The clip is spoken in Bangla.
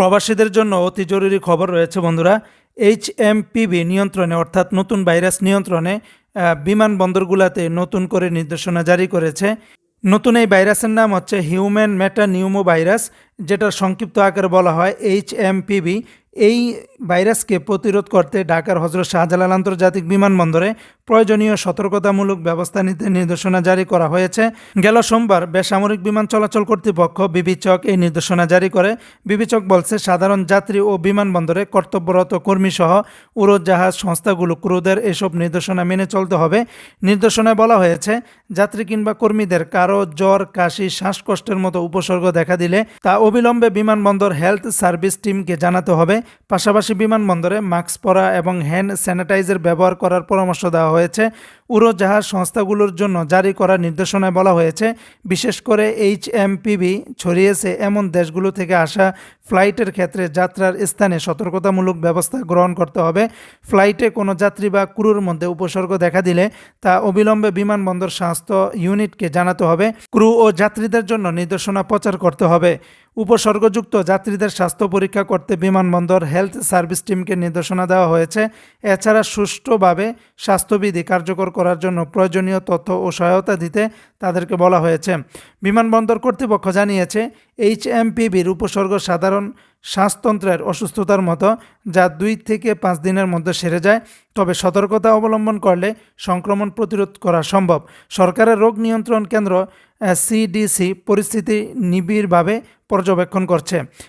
প্রবাসীদের জন্য অতি জরুরি খবর রয়েছে, বন্ধুরা। এইচ এম পিবি নিয়ন্ত্রণে, অর্থাৎ নতুন ভাইরাস নিয়ন্ত্রণে বিমান বিমানবন্দরগুলোতে নতুন করে নির্দেশনা জারি করেছে। নতুন এই ভাইরাসের নাম হচ্ছে হিউম্যান মেটা নিউমো ভাইরাস যেটার সংক্ষিপ্ত আকারে বলা হয় এইচ এম পিবি এই ভাইরাসকে প্রতিরোধ করতে ঢাকার হজরত শাহজালাল আন্তর্জাতিক বিমানবন্দরে প্রয়োজনীয় সতর্কতামূলক ব্যবস্থা নিতে নির্দেশনা জারি করা হয়েছে। গেল সোমবার বেসামরিক বিমান চলাচল কর্তৃপক্ষ বিবিচক এই নির্দেশনা জারি করে। বিবিচক বলছে, সাধারণ যাত্রী ও বিমানবন্দরে কর্তব্যরত কর্মীসহ উড়োজাহাজ সংস্থাগুলো ক্রুদের এসব নির্দেশনা মেনে চলতে হবে। নির্দেশনায় বলা হয়েছে, যাত্রী কিংবা কর্মীদের কারও জ্বর, কাশি, শ্বাসকষ্টের মতো উপসর্গ দেখা দিলে তা অবিলম্বে বিমানবন্দর হেলথ সার্ভিস টিমকে জানাতে হবে। পাশাপাশি বিমানবন্দরে মাস্ক পরা এবং হ্যান্ড স্যানিটাইজার ব্যবহার করার পরামর্শ দেওয়া হয়েছে। উড়োজাহাজ সংস্থাগুলোর জন্য জারি করা নির্দেশনায় বলা হয়েছে, বিশেষ করে এইচ এমপিবি ছড়িয়েছে এমন দেশগুলো থেকে আসা ফ্লাইটের ক্ষেত্রে যাত্রার স্থানে সতর্কতামূলক ব্যবস্থা গ্রহণ করতে হবে। ফ্লাইটে কোনো যাত্রী বা ক্রুর মধ্যে উপসর্গ দেখা দিলে তা অবিলম্বে বিমানবন্দর স্বাস্থ্য ইউনিটকে জানাতে হবে। ক্রু ও যাত্রীদের জন্য নির্দেশনা প্রচার করতে হবে। উপসর্গযুক্ত যাত্রীদের স্বাস্থ্য পরীক্ষা করতে বিমানবন্দর হেলথ সার্ভিস টিমকে নির্দেশনা দেওয়া হয়েছে। এছাড়া সুষ্ঠুভাবে স্বাস্থ্যবিধি কার্যকর করার জন্য প্রয়োজনীয় তথ্য ও সহায়তা দিতে তাদেরকে বলা হয়েছে। বিমানবন্দর কর্তৃপক্ষ জানিয়েছে এইচ এমপিবির উপসর্গ সাধারণ শ্বাসতন্ত্রের অসুস্থতার মতো, যা দুই থেকে পাঁচ দিনের মধ্যে সেরে যায়। তবে সতর্কতা অবলম্বন করলে সংক্রমণ প্রতিরোধ করা সম্ভব। সরকারের রোগ নিয়ন্ত্রণ কেন্দ্র সিডিসি পরিস্থিতি নিবিড়ভাবে পর্যবেক্ষণ করছে।